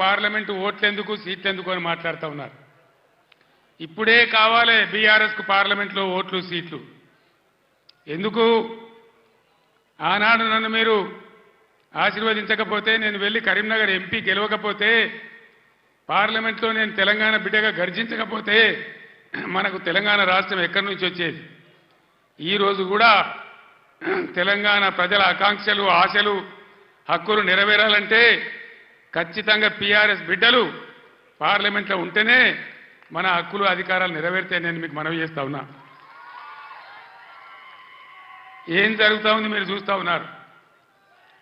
Parliament ఓట్లెందుకు సీట్లెందుకు అని మాట్లాడుతూ ఉన్నారు. ఇప్పుడే కావాలి బీఆర్ఎస్కు పార్లమెంట్లో ఓట్లు సీట్లు. ఎందుకు? ఆనాడు నన్ను మీరు ఆశీర్వదించకపోతే నేను వెళ్ళి కరీంనగర్ ఎంపీ గెలవకపోతే పార్లమెంట్లో నేను తెలంగాణ బిడ్డగా గర్జించకపోతే మనకు తెలంగాణ రాష్ట్రం ఎక్కడి నుంచి వచ్చేది? ఈరోజు కూడా తెలంగాణ ప్రజల ఆకాంక్షలు ఆశలు హక్కులు నెరవేరాలంటే ఖచ్చితంగా పీఆర్ఎస్ బిడ్డలు పార్లమెంట్లో ఉంటేనే మన హక్కులు అధికారాలు నెరవేరితే నేను మీకు మనవి చేస్తా ఉన్నా. ఏం జరుగుతా ఉంది మీరు చూస్తా ఉన్నారు.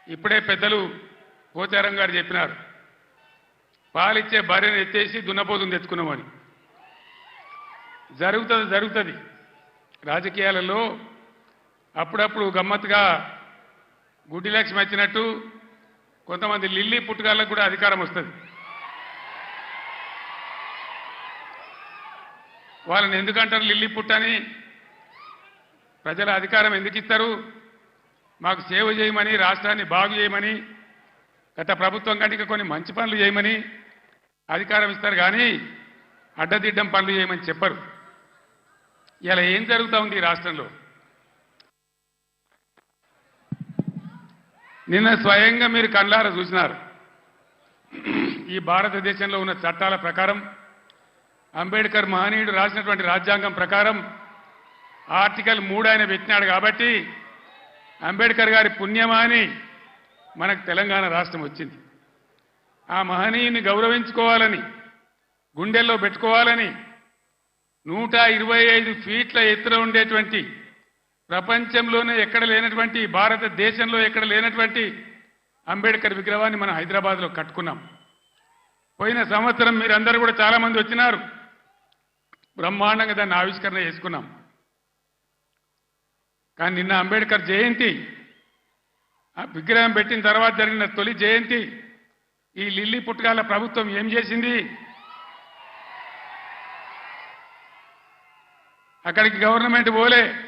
ఇప్పుడే పెద్దలు పోచారం గారు చెప్పినారు. పాలిచ్చే భార్యను ఎత్తేసి దున్నపోతుని తెచ్చుకున్నామని. జరుగుతుంది జరుగుతుంది. రాజకీయాలలో అప్పుడప్పుడు గమ్మత్తుగా గుడ్డి లక్ష్మి వచ్చినట్టు కొంతమంది లిల్లీ పుట్టుగాళ్ళకు కూడా అధికారం వస్తుంది. వాళ్ళని ఎందుకంటారు లిల్లీ పుట్టని ప్రజల అధికారం ఎందుకు ఇస్తారు? మాకు సేవ చేయమని రాష్ట్రాన్ని బాగు చేయమని గత ప్రభుత్వం కంటే కొన్ని మంచి పనులు చేయమని అధికారం ఇస్తారు కానీ అడ్డదిడ్డం పనులు చేయమని చెప్పరు. ఇలా ఏం జరుగుతూ ఉంది ఈ రాష్ట్రంలో? నిన్న స్వయంగా మీరు కండ్లారా చూసినారు. ఈ భారతదేశంలో ఉన్న చట్టాల ప్రకారం అంబేద్కర్ మహనీయుడు రాసినటువంటి రాజ్యాంగం ప్రకారం ఆర్టికల్ మూడు ఆయన పెట్టినాడు కాబట్టి అంబేద్కర్ గారి పుణ్యమా అని మనకు తెలంగాణ రాష్ట్రం వచ్చింది. ఆ మహనీయుని గౌరవించుకోవాలని గుండెల్లో పెట్టుకోవాలని నూట ఇరవై ఐదు ఫీట్ల ఎత్తున ఉండేటువంటి ప్రపంచంలోనే ఎక్కడ లేనటువంటి భారతదేశంలో ఎక్కడ లేనటువంటి అంబేద్కర్ విగ్రహాన్ని మనం హైదరాబాద్లో కట్టుకున్నాం. పోయిన సంవత్సరం మీరందరూ కూడా చాలా మంది వచ్చినారు. బ్రహ్మాండంగా దాన్ని ఆవిష్కరణ చేసుకున్నాం. కానీ నిన్న అంబేద్కర్ జయంతి ఆ విగ్రహం పెట్టిన తర్వాత జరిగిన తొలి జయంతి ఈ లిల్లీ పుట్టకాల ప్రభుత్వం ఏం చేసింది? అక్కడికి గవర్నమెంట్ పోలే.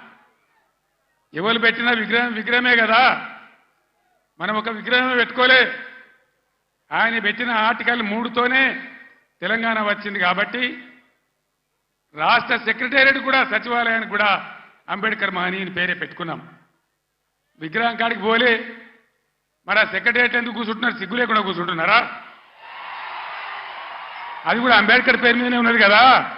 ఎవరు పెట్టిన విగ్రహం విగ్రహమే కదా. మనం ఒక విగ్రహమే పెట్టుకోలే. ఆయన పెట్టిన ఆర్టికల్ మూడుతోనే తెలంగాణ వచ్చింది కాబట్టి రాష్ట్ర సెక్రటేరియట్ కూడా సచివాలయానికి కూడా అంబేద్కర్ మహనీయుని పేరే పెట్టుకున్నాం. విగ్రహం కాడికి పోలే. మరి ఆ సెక్రటేరియట్ ఎందుకు కూర్చుంటున్నారు? సిగ్గు లేకుండా కూర్చుంటున్నారా? అది కూడా అంబేద్కర్ పేరు మీదనే ఉన్నది కదా.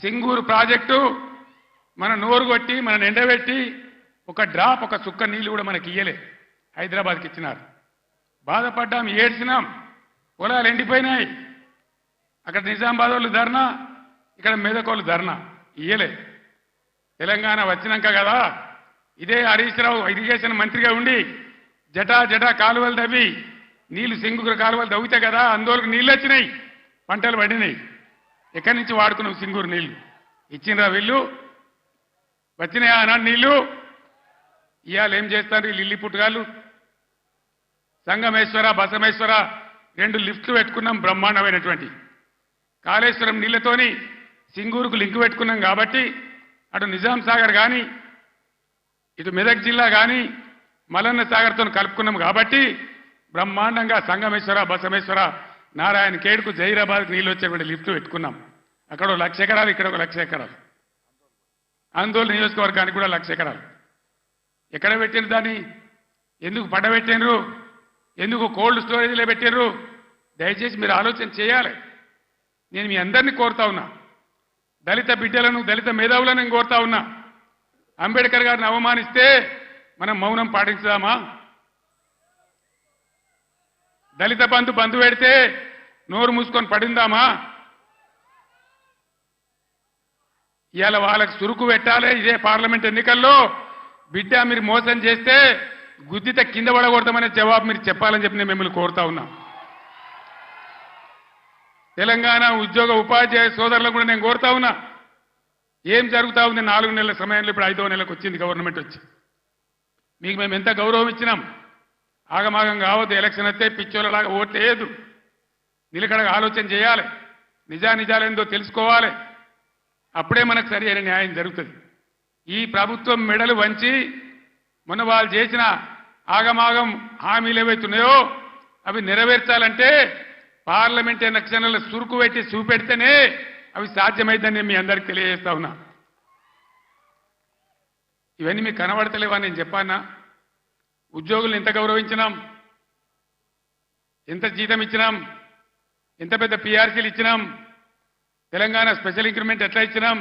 సింగూరు ప్రాజెక్టు మన నోరు కొట్టి మన ఎండబెట్టి ఒక డ్రాప్ ఒక చుక్క నీళ్ళు కూడా మనకి ఇయ్యలే. హైదరాబాద్కి ఇచ్చినారు. బాధపడ్డాం ఏడ్చినాం. పొలాలు ఎండిపోయినాయి. అక్కడ నిజామాబాద్ వాళ్ళు ధర్నా ఇక్కడ మెదక్ వాళ్ళు ధర్నా. ఇయ్యలే. తెలంగాణ వచ్చినాక కదా ఇదే హరీష్ రావు ఇరిగేషన్ మంత్రిగా ఉండి జటా జటా కాలువలు తవ్వి నీళ్ళు సింగురు కాలువలు తవ్వితే కదా అందులోకి నీళ్ళు వచ్చినాయి పంటలు పడినాయి. ఎక్కడి నుంచి వాడుకున్నాం సింగూరు నీళ్ళు? ఇచ్చిండ్రా వీళ్ళు? వచ్చినాయా ఆనాడు నీళ్ళు? ఇవాళ ఏం చేస్తారు ఈ లిల్లీ పుట్టుగాళ్ళు? సంగమేశ్వర బసమేశ్వర రెండు లిఫ్ట్లు పెట్టుకున్నాం బ్రహ్మాండమైనటువంటి. కాళేశ్వరం నీళ్ళతోని సింగూరుకు లింకు పెట్టుకున్నాం కాబట్టి అటు నిజాం సాగర్ కానీ ఇటు మెదక్ జిల్లా కానీ మలన్న సాగర్తో కలుపుకున్నాం కాబట్టి బ్రహ్మాండంగా సంగమేశ్వర బసమేశ్వర నారాయణ కేడుకు జైరాబాద్కి నీళ్ళు వచ్చేటువంటి లిఫ్ట్ పెట్టుకున్నాం. అక్కడ ఒక లక్ష ఎకరాలు ఇక్కడ ఒక లక్ష ఎకరాలు. ఆందోళన నియోజకవర్గానికి కూడా లక్ష ఎకరాలు. ఎక్కడ పెట్టిన దాన్ని? ఎందుకు పడబెట్టినరు ఎందుకు కోల్డ్ స్టోరేజ్లో పెట్టారు దయచేసి మీరు ఆలోచన చేయాలి. నేను మీ అందరినీ కోరుతా ఉన్నా. దళిత బిడ్డలను దళిత మేధావులను కోరుతా ఉన్నా. అంబేద్కర్ గారిని అవమానిస్తే మనం మౌనం పాటించుదామా దళిత బంధు బంధు పెడితే నోరు మూసుకొని పడిందామా? ఇవాళ వాళ్ళకి సురుకు పెట్టాలి ఇదే పార్లమెంట్ ఎన్నికల్లో. బిడ్డ మీరు మోసం చేస్తే గుద్దిత కింద పడకూడదామనే జవాబు మీరు చెప్పాలని చెప్పి నేను మిమ్మల్ని కోరుతా ఉన్నా. తెలంగాణ ఉద్యోగ ఉపాధ్యాయ సోదరులకు కూడా నేను కోరుతా ఉన్నా. ఏం జరుగుతా ఉంది నాలుగు నెలల సమయంలో ఇప్పుడు ఐదో నెలకు వచ్చింది గవర్నమెంట్ వచ్చి. మీకు మేము ఎంత గౌరవం ఇచ్చినాం? ఆగమాగం కావద్దు ఎలక్షన్ వస్తే పిచ్చోళ్ళలాగా ఓట్లేదు నిలకడగా ఆలోచన చేయాలి. నిజానిజాలేందో తెలుసుకోవాలి. అప్పుడే మనకు సరి అయిన న్యాయం జరుగుతుంది. ఈ ప్రభుత్వం మెడలు వంచి మొన్న వాళ్ళు చేసిన ఆగమాగం హామీలు ఏవైతున్నాయో అవి నెరవేర్చాలంటే పార్లమెంట్ ఎలక్షన్ల సురుకు పెట్టి చూపెడితేనే అవి సాధ్యమైందని నేను మీ అందరికి తెలియజేస్తా ఉన్నా. ఇవన్నీ మీకు కనబడతలేవా నేను చెప్పానా? ఉద్యోగులు ఎంత గౌరవించినాం ఎంత జీతం ఇచ్చినాం ఎంత పెద్ద పిఆర్సీలు ఇచ్చినాం తెలంగాణ స్పెషల్ ఇంక్రిమెంట్ ఎట్లా ఇచ్చినాం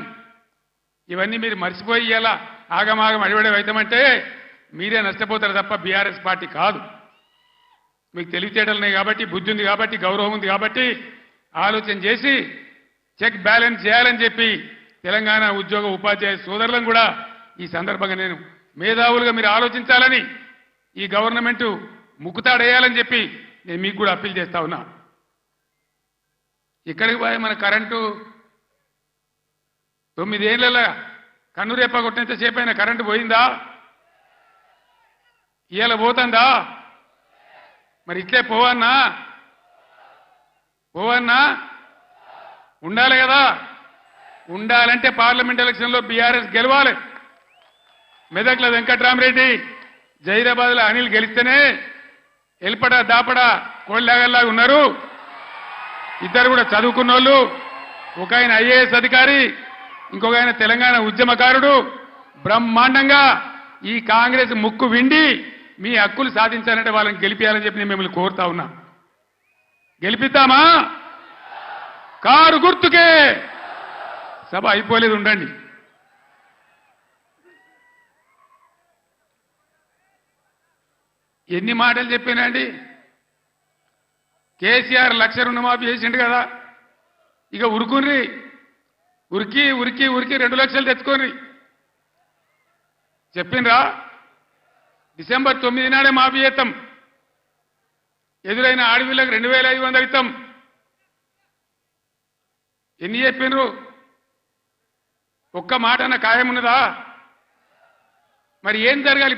ఇవన్నీ మీరు మర్చిపోయి ఇలా ఆగమాగం అడివడే అవుతామంటే మీరే నష్టపోతారు తప్ప బీఆర్ఎస్ పార్టీ కాదు. మీకు తెలివితేటలు ఉన్నాయి కాబట్టి బుద్ధి ఉంది కాబట్టి గౌరవం ఉంది కాబట్టి ఆలోచన చేసి చెక్ బ్యాలెన్స్ చేయాలని చెప్పి తెలంగాణ ఉద్యోగ ఉపాధ్యాయ సోదరులను కూడా ఈ సందర్భంగా నేను మేధావులుగా మీరు ఆలోచించాలని ఈ గవర్నమెంట్ ముక్కుతాడేయాలని చెప్పి నేను మీకు కూడా అప్పీల్ చేస్తా ఉన్నా. ఇక్కడికి పోయి మన కరెంటు తొమ్మిదేళ్ళ కన్నురేప కొట్టినంత సేపైనా కరెంటు పోయిందా? ఇవాళ పోతుందా? మరి ఇట్లే పోవన్నా? పోవన్నా? ఉండాలి కదా. ఉండాలంటే పార్లమెంట్ ఎలక్షన్లో బీఆర్ఎస్ గెలవాలి. మెదక్ల వెంకట్రామరెడ్డి జైరాబాద్లో అనిల్ గెలిస్తేనే ఎల్పడ దాపడ కోళ్ళలాగల్లాగా ఉన్నారు. ఇద్దరు కూడా చదువుకున్న వాళ్ళు ఒక ఆయన ఐఏఎస్ అధికారి ఇంకొక ఆయన తెలంగాణ ఉద్యమకారుడు. బ్రహ్మాండంగా ఈ కాంగ్రెస్ ముక్కు విండి మీ హక్కులు సాధించాలంటే వాళ్ళని గెలిపించాలని చెప్పి నేను మిమ్మల్ని కోరుతా ఉన్నా. గెలిపిద్దామా? కారు గుర్తుకే. సభ అయిపోలేదు ఉండండి. ఎన్ని మాటలు చెప్పానండి కేసీఆర్ లక్ష రుణమాఫీ చేసిండు కదా. ఇక ఉరుకుని ఉరికి ఉరికి ఉరికి రెండు లక్షలు తెచ్చుకొని. చెప్పిండ్రా? డిసెంబర్ తొమ్మిది నాడే మాఫీ చేస్తాం. ఎదురైన ఆడవిళ్ళకు రెండు వేల ఐదు వందలు ఇస్తాం. ఎన్ని చెప్పినారు ఒక్క మాట అన్న ఖాయం ఉన్నదా? మరి ఏం జరగాలి?